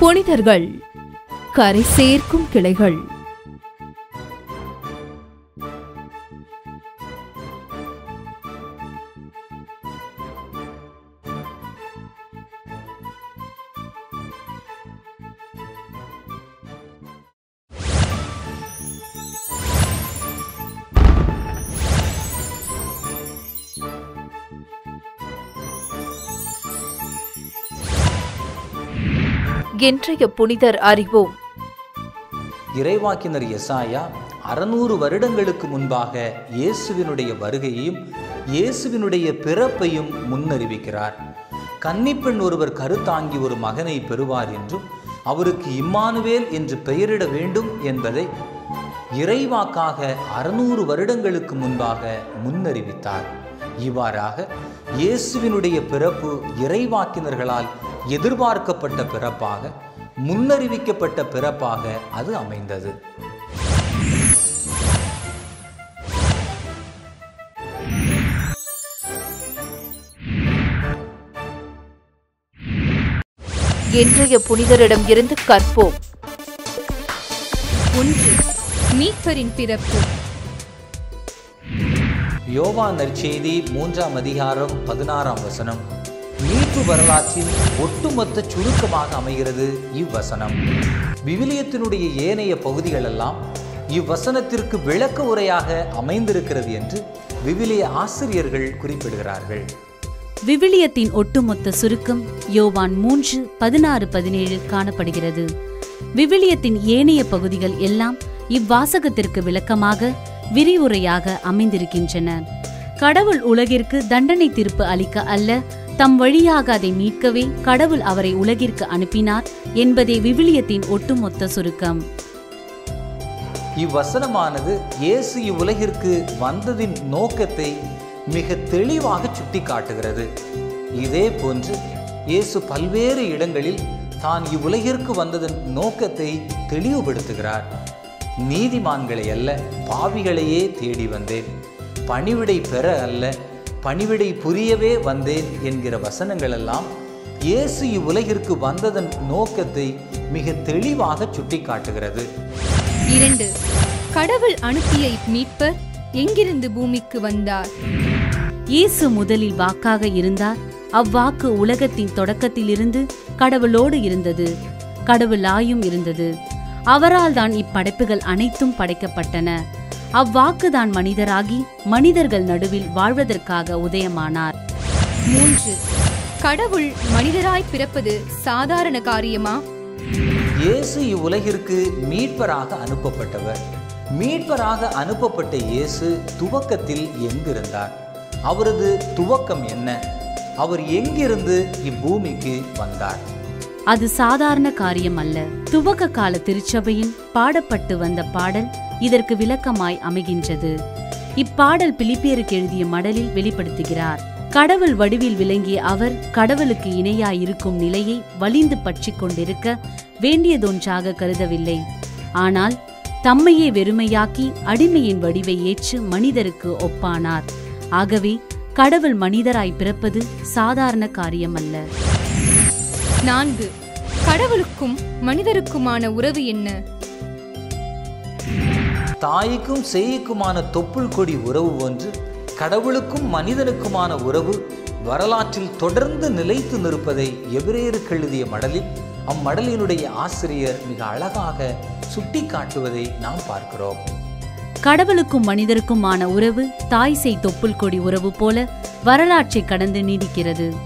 புனிதர்கள். கரை சேர்க்கும் கிளைகள். இன்றைய புனிதர் அறிவோம். இறைவாக்கினர் எசாயா அறநூறு வருடங்களுக்கு முன்பாக இயேசுவினுடைய வருகையையும் இயேசுவினுடைய பிறப்பையும் முன்னறிவிக்கிறார். கன்னிப்பெண் ஒருவர் கருத்தாங்கி ஒரு மகனை பெறுவார் என்றும் அவருக்கு இம்மானுவேல் என்று பெயரிட வேண்டும் என்பதை இறைவாக்காக அறுநூறு வருடங்களுக்கு முன்பாக முன்னறிவித்தார். இவ்வாறாக இயேசுவினுடைய பிறப்பு இறைவாக்கினர்களால் எதிர்பார்க்கப்பட்ட பிறப்பாக முன்னறிவிக்கப்பட்ட பிறப்பாக அது அமைந்தது. இன்றைய புனிதரிடம் இருந்து கற்போம். ஒன்று மீட்பரின் பிறப்பு. யோவா நற்செய்தி மூன்றாம் அதிகாரம் பதினாறாம் வசனம். மீட்பு வரலாற்றின் ஒட்டுமொத்த சுருக்கமாக அமைகிறது இவ்வசனம். விவிலியத்தினுடைய ஏனைய பகுதிகளெல்லாம் இவ்வசனத்திற்கு விளக்க உரையாக அமைந்திருக்கிறது என்று விவிலிய ஆசிரியர்கள் குறிப்பிடுகிறார்கள். விவிலியத்தின் ஒட்டுமொத்த சுருக்கம் யோவான் மூன்று பதினாறு பதினேழில் காணப்படுகிறது. விவிலியத்தின் ஏனைய பகுதிகள் எல்லாம் இவ்வாசகத்திற்கு விளக்கமாக விரிவுரையாக அமைந்திருக்கின்றன. கடவுள் உலகிற்கு தண்டனை தீர்ப்பு அளிக்க அல்ல தம் வழியாக அதை மீட்கவே கடவுள் அவரை உலகிற்கு அனுப்பினார் என்பதே விவிலியத்தின் ஒட்டுமொத்த சுருக்கம். இவ்வசனமானது இயேசு இவ்வுலகிற்கு வந்ததின் நோக்கத்தை மிக தெளிவாக சுட்டி காட்டுகிறது இதே போன்று இயேசு பல்வேறு இடங்களில் தான் இவ்வுலகிற்கு வந்ததன் நோக்கத்தை தெளிவுபடுத்துகிறார். நீதிமான்களை அல்ல பாவிகளையே தேடி வந்தேன். பணிவிடை பெற அல்ல பணிவிடை புரியவே வந்தேன் என்கிற வசனங்களெல்லாம் இயேசு இவ்வுலகிற்கு வந்ததன் நோக்கத்தை மிக தெளிவாக சுட்டி காட்டுகிறது இரண்டு கடவுள் அனுப்பிய மீட்பர் எங்கிருந்து பூமிக்கு வந்தார்? இயேசு முதலில் வாக்காக இருந்தார். அவ்வாக்கு உலகத்தின் தொடக்கத்திலிருந்து கடவுளோடு இருந்தது. கடவுளாயும் இருந்தது. அவரால் தான் இப்படைப்புகள் அனைத்தும் படைக்கப்பட்டன. அவ்வாக்குதான் மனிதராகி மனிதர்கள் நடுவில் வாழ்வதற்காக உதயமானார். மூன்று. கடவுள் மனிதராய் பிறப்பது சாதாரண காரியமா? இயேசு இவ்வுலகிற்கு மீட்பராக அனுப்பப்பட்டவர். மீட்பராக அனுப்பப்பட்ட இயேசு துவக்கத்தில் எங்கிருந்தார்? அவரது துவக்கம் என்ன? அவர் எங்கிருந்து இப்பூமிக்கு வந்தார்? அது சாதாரண காரியம் அல்ல துவக்க கால திருச்சபையின் பாடப்பட்டு வந்த பாடல் இதற்கு விளக்கமாய் அமைகின்றது. இப்பாடல் பிலிப்பியருக்கு எழுதிய மடலில் வெளிப்படுத்துகிறார். கடவுள் வடிவில் விளங்கிய அவர் கடவுளுக்கு இணையாய் இருக்கும் நிலையை வலிந்து பற்றி கொண்டிருக்க வேண்டியதொன்றாக கருதவில்லை. ஆனால் தம்மையே வெறுமையாக்கி அடிமையின் வடிவை ஏற்று மனிதருக்கு ஒப்பானார். ஆகவே கடவுள் மனிதராய் பிறப்பது சாதாரண காரியமல்ல. நான்கு. கடவுளுக்கும் மனிதருக்குமான உறவு என்ன? தாய்க்கும் சேய்க்குமான தொப்புள் கொடி உறவு ஒன்று கடவுளுக்கும் மனிதனுக்குமான உறவு வரலாற்றில் தொடர்ந்து நிலைத்து நிற்பதை எபிரேயருக்கு எழுதிய மடலில் அம்மடலினுடைய ஆசிரியர் மிக அழகாக சுட்டி காட்டுவதை நாம் பார்க்கிறோம். கடவுளுக்கும் மனிதருக்குமான உறவு தாய் செய் தொப்புள் கொடி உறவு போல வரலாற்றை கடந்து நீடிக்கிறது.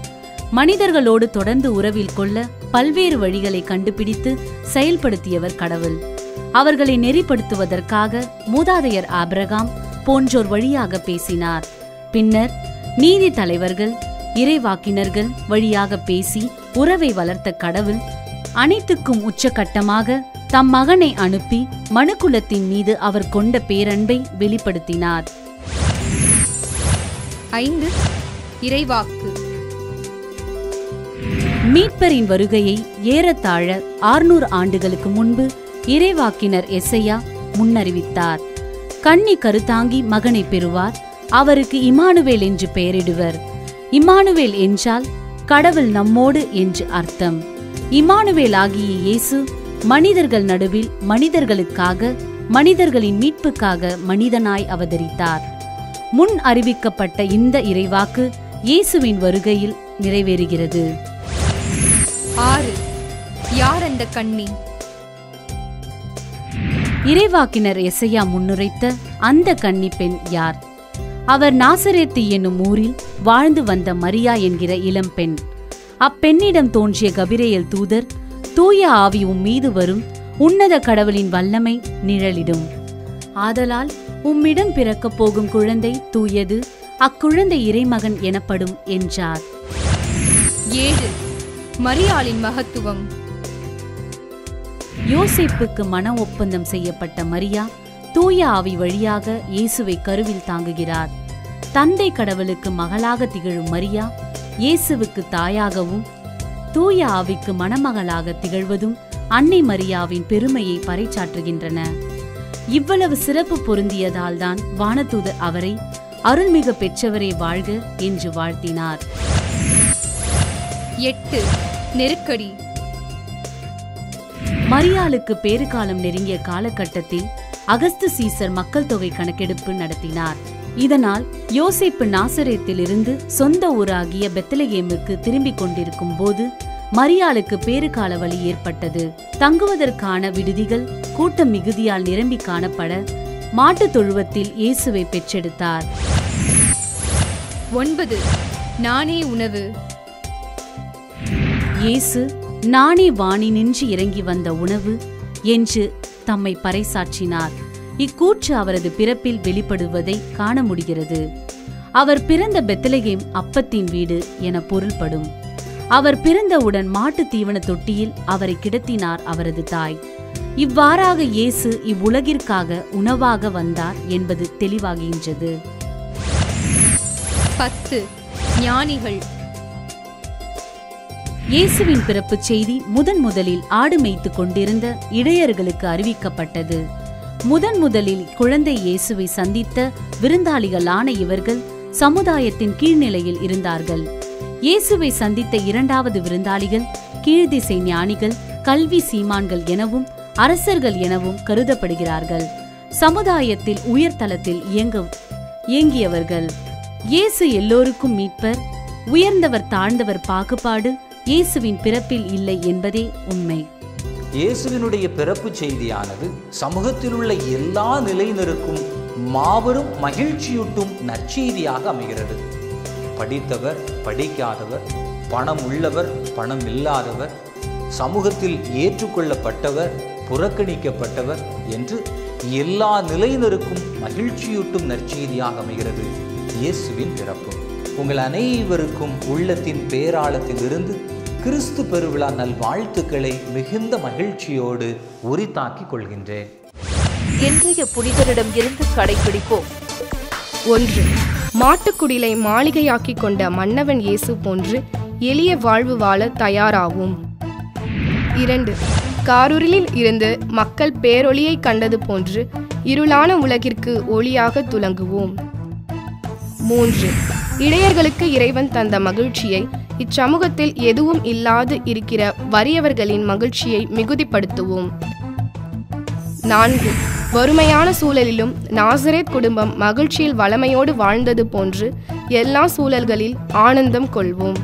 மனிதர்களோடு தொடர்ந்து உறவில் கொள்ள பல்வேறு வழிகளை கண்டுபிடித்து செயல்படுத்தியவர் கடவுள். அவர்களை நெறிப்படுத்துவதற்காக மூதாதையர் ஆபிரகாம் போன்றோர் வழியாக பேசினார். பின்னர் நீதி தலைவர்கள் இறைவாக்கினர்கள் வழியாக பேசி உறவை வளர்த்த கடவுள் அனைத்துக்கும் உச்சகட்டமாக தம் மகனை அனுப்பி மனுக்குலத்தின் மீது அவர் கொண்ட பேரன்பை வெளிப்படுத்தினார். ஐந்து. இறைவாக்கு. மீட்பரின் வருகையை ஏறத்தாழ ஆறுநூறு ஆண்டுகளுக்கு முன்பு இறைவாக்கினர் எசையா முன்னறிவித்தார். கண்ணி கருத்தாங்கி மகனை பெறுவார். அவருக்கு இமானுவேல் என்று பெயரிடுவர். இமானுவேல் என்றால் கடவுள் நம்மோடு என்று அர்த்தம். இமானுவேல் ஆகிய இயேசு மனிதர்கள் நடுவில் மனிதர்களுக்காக மனிதர்களின் மீட்புக்காக மனிதனாய் அவதரித்தார். முன் அறிவிக்கப்பட்ட இந்த இறைவாக்கு இயேசுவின் வருகையில் நிறைவேறுகிறது. ஆறு. யார் அந்த கண்ணி இறைவாக்கினர் எசையா முன்னுரைத்த அந்த கன்னி பெண் யார்? அவர் நாசரேத்து என்னும் ஊரில் வாழ்ந்து வந்த மரியா என்கிற இளம்பெண் அப்பெண்ணிடம் தோன்றிய கபிரேயல் தூதர் தூய ஆவி உம் மீது வரும் உன்னத கடவுளின் வல்லமை நிழலிடும். ஆதலால் உம்மிடம் பிறக்கப் போகும் குழந்தை தூயது அக்குழந்தை இறைமகன் எனப்படும் என்றார். ஏழு. மரியாளின் மகத்துவம். யோசிப்புக்கு மன ஒப்பந்தம் செய்யப்பட்ட மரியா தூய ஆவி வழியாக இயேசுவை கருவில் தாங்குகிறார். தந்தை கடவுளுக்கு மகளாக திகழும் மரியா இயேசுவுக்கு தாயாகவும் தூய ஆவிக்கு மணமகளாக திகழ்வதும் அன்னை மரியாவின் பெருமையை பறைச்சாற்றுகின்றன இவ்வளவு சிறப்பு பொருந்தியதால்தான் வானதூதர் அவரை அருள்மிகு பெற்றவரே வாழ்க என்று வாழ்த்தினார். எட்டு. நெருக்கடி. மரியாளுக்கு பேறுகாலம் நெருங்கிய காலகட்டத்தில் அகஸ்து சீசர் மக்கள் தொகை கணக்கெடுப்பு நடத்தினார். இதனால் யோசேப்பு நாசரேத்திலிருந்து சொந்த ஊராகிய பெத்தலகேமுக்கு திரும்பிக் கொண்டிருக்கும் போது மரியாளுக்கு பேறுகால வழி ஏற்பட்டது. தங்குவதற்கான விடுதிகள் கூட்டம் மிகுதியால் நிரம்பி காணப்பட மாட்டுத் தொழுவத்தில் இயேசுவை பெற்றெடுத்தார். ஒன்பது நானே உணவு. இயேசு நானே வாணி நின்று இறங்கி வந்த உணவு என்று தம்மை பறைசாற்றினார். இக்கூற்று அவரது பிறப்பில் வெளிப்படுவதை காண முடிகிறது. அவர் பிறந்த பெத்தலகேம் அப்பத்தின் வீடு என பொருள்படும். அவர் பிறந்தவுடன் மாட்டு தீவன தொட்டியில் அவரை கிடத்தினார் அவரது தாய். இவ்வாறாக இயேசு இவ்வுலகிற்காக உணவாக வந்தார் என்பது தெளிவாகின்றது. பத்து ஞானிகள் இயேசுவின் பிறப்புச் செய்தி முதன் முதலில் ஆடு மேய்த்துக் கொண்டிருந்த இடையர்களுக்கு அறிவிக்கப்பட்டது. முதன் முதலில் குழந்தை இயேசுவை சந்தித்த விருந்தாளிகளான இவர்கள் சமுதாயத்தின் கீழ்நிலையில் இருந்தார்கள். இயேசுவை சந்தித்த இரண்டாவது விருந்தாளிகள் கீழ்திசை ஞானிகள் கல்வி சீமான்கள் எனவும் அரசர்கள் எனவும் கருதப்படுகிறார்கள். சமுதாயத்தில் உயர்தலத்தில் இயங்க இயங்கியவர்கள். இயேசு எல்லோருக்கும் மீட்பர் உயர்ந்தவர் தாழ்ந்தவர் பாகுபாடு இயேசுவின் பிறப்பில் இல்லை என்பதே உண்மை. இயேசுவினுடைய பிறப்பு செய்தியானது சமூகத்தில் உள்ள எல்லா நிலையினருக்கும் மாபெரும் மகிழ்ச்சியூட்டும் நற்செய்தியாக அமைகிறது. படித்தவர் படிக்காதவர் பணம் உள்ளவர் பணம் இல்லாதவர் சமூகத்தில் ஏற்றுக்கொள்ளப்பட்டவர் புறக்கணிக்கப்பட்டவர் என்று எல்லா நிலையினருக்கும் மகிழ்ச்சியூட்டும் நற்செய்தியாக அமைகிறது. இயேசுவின் பிறப்பு. உங்கள் அனைவருக்கும் உள்ளத்தின் பேராளத்திலிருந்து கிறிஸ்து பெருவிழா நல்வாழ்த்துக்களை மிகுந்த மகிழ்ச்சியோடு உரித்தாக்கிக் கொள்கின்றேன். இன்றைய புனிதரிடம் இருந்து கடைபிடிப்போம் ஒன்று மாட்டுக்குடிலை மாளிகையாக்கிக் கொண்ட மன்னவன் இயேசு போன்று எளிய வாழ்வு வாழ தயாராகும். இரண்டு காரூரில் இருந்து மக்கள் பேரொளியை கண்டது போன்று இருளான உலகிற்கு ஒளியாக துலங்குவோம். மூன்று இளையர்களுக்கு இறைவன் தந்த மகிழ்ச்சியை இச்சமூகத்தில் எதுவும் இல்லாது இருக்கிற வறியவர்களின் மகிழ்ச்சியை மிகுதிப்படுத்துவோம். நான்கு. வறுமையான சூழலிலும் நாசரேத் குடும்பம் மகிழ்ச்சியில் வளமையோடு வாழ்ந்தது போன்று எல்லா சூழல்களில் ஆனந்தம் கொள்வோம்.